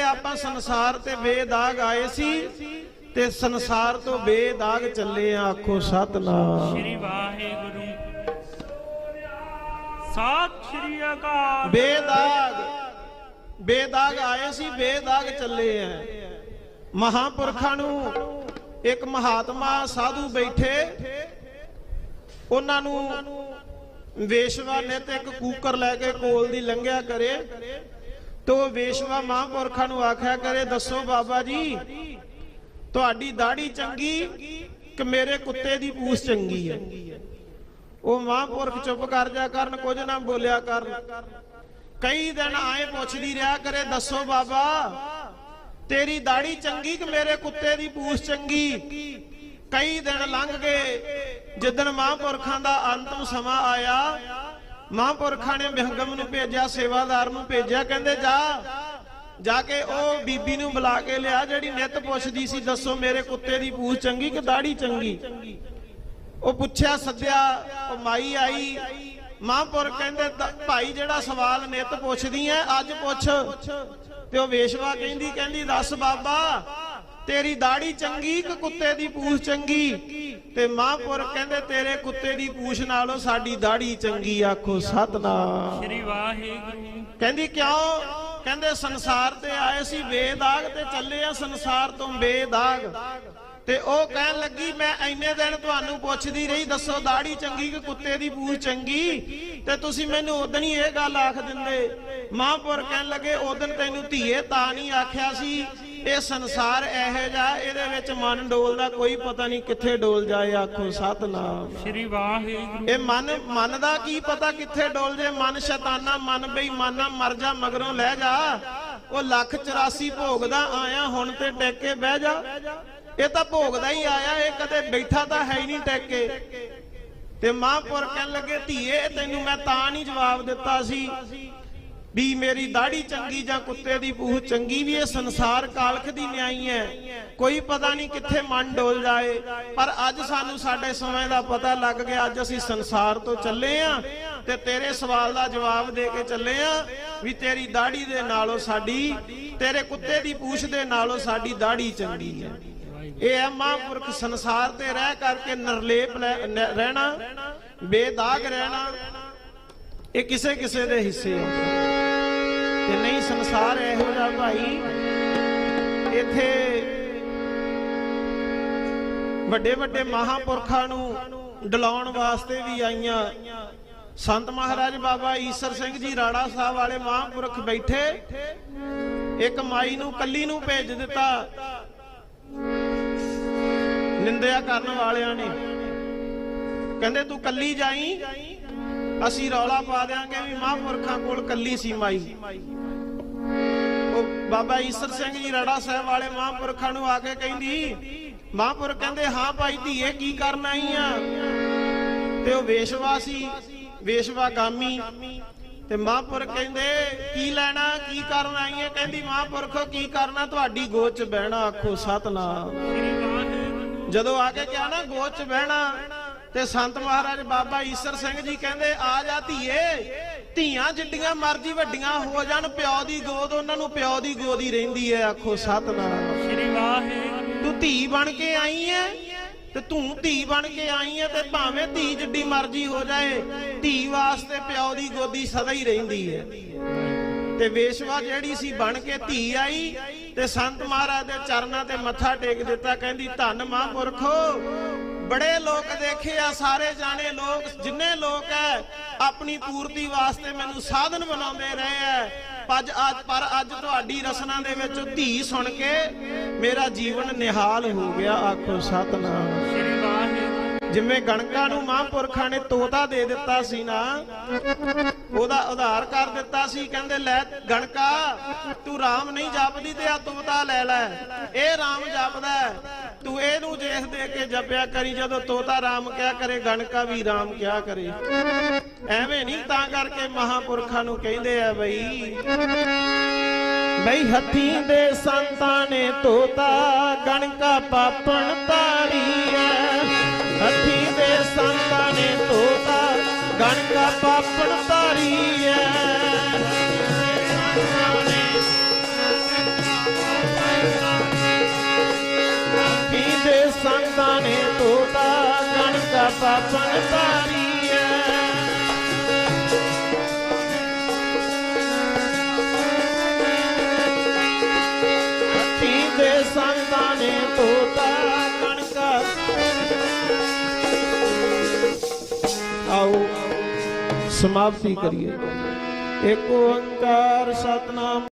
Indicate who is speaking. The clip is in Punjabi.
Speaker 1: ਆਪਾਂ ਸੰਸਾਰ ਤੇ ਬੇਦਾਗ ਆਏ ਸੀ ਤੇ ਸੰਸਾਰ ਤੋਂ ਬੇਦਾਗ ਚੱਲੇ ਆ ਆਖੋ ਸਤਨਾਮ।
Speaker 2: ਸ਼੍ਰੀ ਵਾਹਿਗੁਰੂ। ਸਤਿ ਸ਼੍ਰੀ ਅਕਾਲ।
Speaker 1: ਬੇਦਾਗ ਬੇਦਾਗ ਆਏ ਸੀ ਬੇਦਾਗ ਚੱਲੇ ਆ। ਮਹਾਪੁਰਖਾਂ ਨੂੰ ਇੱਕ ਮਹਾਤਮਾ ਸਾਧੂ ਬੈਠੇ। ਉਹਨਾਂ ਨੂੰ ਵੇਸ਼ਵਾ ਨੇ ਤੇ ਇੱਕ ਕੂਕਰ ਲੈ ਕੇ ਕੋਲ ਦੀ ਲੰਘਿਆ ਕਰੇ। ਤੋ ਵੇਸ਼ਵਾ ਮਹਾਂਪੁਰਖਾਂ ਨੂੰ ਆਖਿਆ ਕਰੇ, ਦੱਸੋ ਬਾਬਾ ਜੀ, ਤੁਹਾਡੀ ਦਾੜੀ ਚੰਗੀ ਕਿ ਮੇਰੇ ਕੁੱਤੇ ਦੀ ਪੂਛ ਚੰਗੀ ਹੈ? ਉਹ ਮਹਾਂਪੁਰਖ ਚੁੱਪ ਕਰ ਜਾ ਕਰਨ, ਕੁਝ ਨਾ ਬੋਲਿਆ ਕਰਨ। ਕਈ ਦਿਨ ਆਏ ਪੁੱਛਦੀ ਰਿਹਾ ਕਰੇ, ਦੱਸੋ ਬਾਬਾ, ਤੇਰੀ ਦਾੜੀ ਚੰਗੀ ਕਿ ਮੇਰੇ ਕੁੱਤੇ ਦੀ ਪੂਛ ਚੰਗੀ? ਕਈ ਦਿਨ ਲੰਘ ਗਏ, ਜਿੱਦਣ ਮਹਾਂਪੁਰਖਾਂ ਦਾ ਅੰਤਮ ਸਮਾਂ ਆਇਆ ਮਹਾਂਪੁਰਖਾਂ ਨੇ ਵਿਹੰਗਮ ਨੂੰ ਭੇਜਿਆ, ਸੇਵਾਦਾਰ ਨੂੰ ਭੇਜਿਆ, ਕਹਿੰਦੇ ਜਾ ਜਾ ਕੇ ਉਹ ਬੀਬੀ ਨੂੰ ਬੁਲਾ ਕੇ ਲਿਆ, ਜਿਹੜੀ ਨਿਤ ਪੁੱਛਦੀ ਸੀ, ਦੱਸੋ ਮੇਰੇ ਕੁੱਤੇ ਦੀ ਪੂਛ ਚੰਗੀ ਕਿ ਦਾੜੀ ਚੰਗੀ? ਉਹ ਪੁੱਛਿਆ, ਸੱਦਿਆ, ਉਹ ਮਾਈ ਆਈ। ਮਹਾਂਪੁਰ ਕਹਿੰਦੇ ਭਾਈ ਜਿਹੜਾ ਸਵਾਲ ਨਿਤ ਪੁੱਛਦੀ ਐ, ਅੱਜ ਪੁੱਛ। ਤੇ ਉਹ ਵੇਸ਼ਵਾ ਕਹਿੰਦੀ ਕਹਿੰਦੀ, ਦੱਸ ਬਾਬਾ ਤੇਰੀ ਦਾੜੀ ਚੰਗੀ ਕਿ ਕੁੱਤੇ ਦੀ ਪੂਛ ਚੰਗੀ। ਤੇ ਮਹਾਂਪੁਰ ਕਹਿੰਦੇ ਤੇਰੇ ਕੁੱਤੇ ਦੀ ਪੂਛ ਨਾਲੋਂ ਸਾਡੀ ਦਾੜੀ ਚੰਗੀ ਆਖੋ ਸਤਨਾਮ।
Speaker 2: ਸ਼੍ਰੀ ਵਾਹਿਗੁਰੂ।
Speaker 1: ਕਹਿੰਦੀ ਕਿਉਂ? ਕਹਿੰਦੇ ਸੰਸਾਰ ਤੇ ਆਏ ਸੀ ਬੇਦਾਗ ਤੇ ਚੱਲੇ ਆ ਸੰਸਾਰ ਤੋਂ ਬੇਦਾਗ। ਤੇ ਉਹ ਕਹਿਣ ਲੱਗੀ ਮੈਂ ਇੰਨੇ ਦਿਨ ਤੁਹਾਨੂੰ ਪੁੱਛਦੀ ਰਹੀ ਦੱਸੋ ਦਾੜੀ ਚੰਗੀ ਕਿ ਕੁੱਤੇ ਦੀ ਪੂਛ ਚੰਗੀ? ਤੇ ਤੁਸੀਂ ਮੈਨੂੰ ਉਦੋਂ ਹੀ ਇਹ ਗੱਲ ਆਖ ਦਿੰਦੇ। ਮਹਾਂਪੁਰ ਕਹਿਣ ਲੱਗੇ ਉਦੋਂ ਤੈਨੂੰ ਧੀਏ ਤਾਂ ਨਹੀਂ ਆਖਿਆ ਸੀ? ਇਹ ਸੰਸਾਰ ਇਹੋ ਜਿਹਾ ਇਹਦੇ ਵਿੱਚ ਮਨ ਡੋਲਦਾ ਕੋਈ ਪਤਾ ਨਹੀਂ ਕਿੱਥੇ ਡੋਲ ਜਾਏ ਆਖੋ ਸਤਨਾਮ।
Speaker 2: ਸ਼੍ਰੀ ਵਾਹਿਗੁਰੂ।
Speaker 1: ਇਹ ਮਨ ਮਨ ਦਾ ਕੀ ਪਤਾ ਕਿੱਥੇ ਡੋਲ ਜੇ ਮਨ ਸ਼ੈਤਾਨਾ ਮਨ ਬੇਈਮਾਨਾ ਮਰ ਜਾ ਮਗਰੋਂ ਲੈ ਜਾ। ਉਹ ਲੱਖ 84 ਭੋਗਦਾ ਆਇਆ ਹੁਣ ਤੇ ਟਿਕ ਕੇ ਬਹਿ ਜਾ। ਇਹ ਤਾਂ ਭੋਗਦਾ ਹੀ ਆਇਆ ਇਹ ਕਦੇ ਬੈਠਾ ਤਾਂ ਹੈ ਹੀ ਨਹੀਂ ਟਿਕ ਕੇ। ਤੇ ਮਹਾਂਪੁਰ ਕਹਿਣ ਲੱਗੇ ਧੀਏ ਤੈਨੂੰ ਮੈਂ ਤਾਂ ਨਹੀਂ ਜਵਾਬ ਦਿੱਤਾ ਸੀ। ਵੀ ਮੇਰੀ ਦਾੜੀ ਚੰਗੀ ਜਾਂ ਕੁੱਤੇ ਦੀ ਪੂਛ ਚੰਗੀ ਵੀ ਇਹ ਸੰਸਾਰ ਕਾਲਖ ਦੀ ਨਿਆਈ ਹੈ। ਕੋਈ ਪਤਾ ਨਹੀਂ ਕਿੱਥੇ ਮਨ ਡੋਲ ਜਾਏ। ਪਰ ਅੱਜ ਸਾਨੂੰ ਸਾਡੇ ਸਮੇਂ ਦਾ ਪਤਾ ਲੱਗ ਗਿਆ, ਅੱਜ ਅਸੀਂ ਸੰਸਾਰ ਤੋਂ ਚੱਲੇ ਆ ਤੇ ਤੇਰੇ ਸਵਾਲ ਦਾ ਜਵਾਬ ਦੇ ਕੇ ਚੱਲੇ ਆ ਵੀ ਤੇਰੀ ਦਾੜੀ ਦੇ ਨਾਲੋਂ ਸਾਡੀ, ਤੇਰੇ ਕੁੱਤੇ ਦੀ ਪੂਛ ਦੇ ਨਾਲੋਂ ਸਾਡੀ ਦਾੜੀ ਚੰਗੀ ਹੈ। ਇਹ ਹੈ ਮਹਾਂਪੁਰਖ ਸੰਸਾਰ ਤੇ ਰਹਿ ਕਰਕੇ ਨਿਰਲੇਪ ਲੈ- ਰਹਿਣਾ, ਬੇਦਾਗ ਰਹਿਣਾ। ਇਹ ਕਿਸੇ ਕਿਸੇ ਦੇ ਹਿੱਸੇ ਆ ਤੇ ਨਹੀਂ ਸੰਸਾਰ ਇਹੋ ਜਿਹਾ ਭਾਈ। ਇੱਥੇ ਵੱਡੇ ਵੱਡੇ ਮਹਾਪੁਰਖਾਂ ਨੂੰ ਡਲਾਉਣ ਵਾਸਤੇ ਵੀ ਆਈਆਂ। ਸੰਤ ਮਹਾਰਾਜ ਬਾਬਾ ਈਸਰ ਸਿੰਘ ਜੀ ਰਾੜਾ ਸਾਹਿਬ ਵਾਲੇ ਮਹਾਂਪੁਰਖ ਬੈਠੇ। ਇੱਕ ਮਾਈ ਨੂੰ ਕੱਲੀ ਨੂੰ ਭੇਜ ਦਿੱਤਾ। ਨਿੰਦਿਆ ਕਰਨ ਵਾਲਿਆਂ ਨੇ। ਕਹਿੰਦੇ, ਤੂੰ ਕੱਲੀ ਜਾਈ? ਅਸੀਂ ਰੌਲਾ ਪਾ ਦਿਆਂਗੇ ਵੀ ਮਹਾਂਪੁਰਖਾਂ ਕੋਲ ਕੱਲੀ ਸੀ ਮਾਈ। ਉਹ ਬਾਬਾ ਈਸਰ ਸਿੰਘ ਜੀ ਰੜਾ ਸਾਹਿਬ ਵਾਲੇ ਮਹਾਂਪੁਰਖਾਂ ਨੂੰ ਆ ਕੇ ਕਹਿੰਦੀ, ਮਹਾਂਪੁਰਖ ਕਹਿੰਦੇ, ਹਾਂ ਭਾਈ, ਧੀਏ, ਕੀ ਕਰਨ ਆਈ ਆ? ਤੇ ਉਹ ਵੇਸ਼ਵਾ ਸੀ, ਵੇਸ਼ਵਾ ਗਾਮੀ। ਤੇ ਮਹਾਂਪੁਰਖ ਕਹਿੰਦੇ, ਕੀ ਲੈਣਾ, ਕੀ ਕਰਨ ਆਈ ਹੈ ਕਹਿੰਦੀ, ਮਹਾਂਪੁਰਖੋ, ਕੀ ਕਰਨਾ? ਤੁਹਾਡੀ ਗੋਦ ਚ ਬਹਿਣਾ, ਆਖੋ ਸਤਨਾਮ। ਜਦੋਂ ਆ ਕੇ ਕਿਹਾ ਨਾ, ਗੋਦ ਚ ਬਹਿਣਾ। ਤੇ ਸੰਤ ਮਹਾਰਾਜ ਬਾਬਾ ਈਸਰ ਸਿੰਘ ਜੀ ਕਹਿੰਦੇ ਆ ਜਾ ਧੀਏ ਧੀਆਂ ਜਿੱਡੀਆਂ ਮਰਜ਼ੀ ਵੱਡੀਆਂ ਹੋ ਜਾਣ ਪਿਓ ਦੀ ਗੋਦ ਉਹਨਾਂ ਨੂੰ ਪਿਓ ਦੀ ਗੋਦ ਹੀ ਰਹਿੰਦੀ ਹੈ। ਆਖੋ ਸਤਨਾਮ।
Speaker 2: ਸ਼੍ਰੀ ਵਾਹਿਗੁਰੂ।
Speaker 1: ਤੂੰ ਧੀ ਬਣ ਕੇ ਆਈ ਐ ਤੇ ਤੂੰ ਧੀ ਬਣ ਕੇ ਆਈ ਐ ਤੇ ਭਾਵੇਂ ਧੀ ਜਿੱਡੀ ਮਰਜ਼ੀ ਹੋ ਜਾਏ ਧੀ ਵਾਸਤੇ ਪਿਓ ਦੀ ਗੋਦੀ ਸਦਾ ਹੀ ਰਹਿੰਦੀ ਐ ਤੇ ਵੇਸ਼ਵਾ ਜਿਹੜੀ ਸੀ ਬਣ ਕੇ ਧੀ ਆਈ ਤੇ ਸੰਤ ਮਹਾਰਾਜ ਦੇ ਚਰਨਾਂ ਤੇ ਮੱਥਾ ਟੇਕ ਦਿੱਤਾ ਕਹਿੰਦੀ ਧੰਨ ਮਹਾਂਪੁਰਖੋ ਬੜੇ ਲੋਕ ਦੇਖੇ ਆ ਸਾਰੇ ਜਾਣੇ ਲੋਕ ਜਿੰਨੇ ਲੋਕ ਐ ਆਪਣੀ ਪੂਰਤੀ ਵਾਸਤੇ ਮੈਨੂੰ ਸਾਧਨ ਬਣਾਉਂਦੇ ਰਹੇ ਐ। ਅੱਜ ਅੱਜ ਪਰ ਅੱਜ ਤੁਹਾਡੀ ਰਸਨਾ ਦੇ ਵਿੱਚ ਧੀ ਸੁਣ ਕੇ ਮੇਰਾ ਜੀਵਨ ਨਿਹਾਲ ਹੋ ਗਿਆ ਆਖੋ ਸਤਨਾਮ।
Speaker 2: ਸ਼੍ਰੀ ਵਾਹਿਗੁਰੂ।
Speaker 1: ਜਿਵੇਂ ਗਣਕਾਂ ਨੂੰ ਮਹਾਂਪੁਰਖਾਂ ਨੇ ਤੋਤਾ ਦੇ ਦਿੱਤਾ ਸੀ ਨਾ ਉਹਦਾ ਉਧਾਰ ਕਰ ਦਿੱਤਾ ਸੀ, ਕਹਿੰਦੇ, ਲੈ ਗਣਕਾ, ਤੂੰ ਰਾਮ ਨਹੀਂ ਜਪਦੀ ਤੇ ਆ ਤੋਤਾ ਲੈ ਲੈ। ਇਹ ਰਾਮ ਜਪਦਾ ਤੂੰ ਇਹਨੂੰ ਦੇਖ ਦੇ ਕੇ ਜਪਿਆ ਕਰੀ, ਜਦੋਂ ਤੋਤਾ ਰਾਮ ਕਿਆ ਕਰੇ, ਗਣਕਾ ਵੀ ਰਾਮ ਕਿਆ ਕਰੇ। ਐਵੇਂ ਨਹੀਂ ਤਾਂ ਕਰਕੇ ਮਹਾਂਪੁਰਖਾਂ ਨੂੰ ਕਹਿੰਦੇ ਆ ਬਈ ਬਈ ਹੱਥੀ ਦੇ ਸੰਤਾਂ ਨੇ ਤੋਤਾ, ਗਣਕਾ ਪਾਪਣ ਤਾਰੀ ਐ ਹੱਥੀ ਦੇ ਸੰਤਾਂ ਨੇ ਤੋਤਾ, ਗਣਕਾ ਪਾਪਨ ਤਾਰੀਐ ਅੱਠੀ ਦੇ ਸੰਤਾਂ ਨੇ ਤੋਤਾ ਕਣਕਾ ਆਓ ਸਮਾਪਤੀ ਕਰੀਏ ਏਕ ਓੰਕਾਰ ਸਤਨਾਮ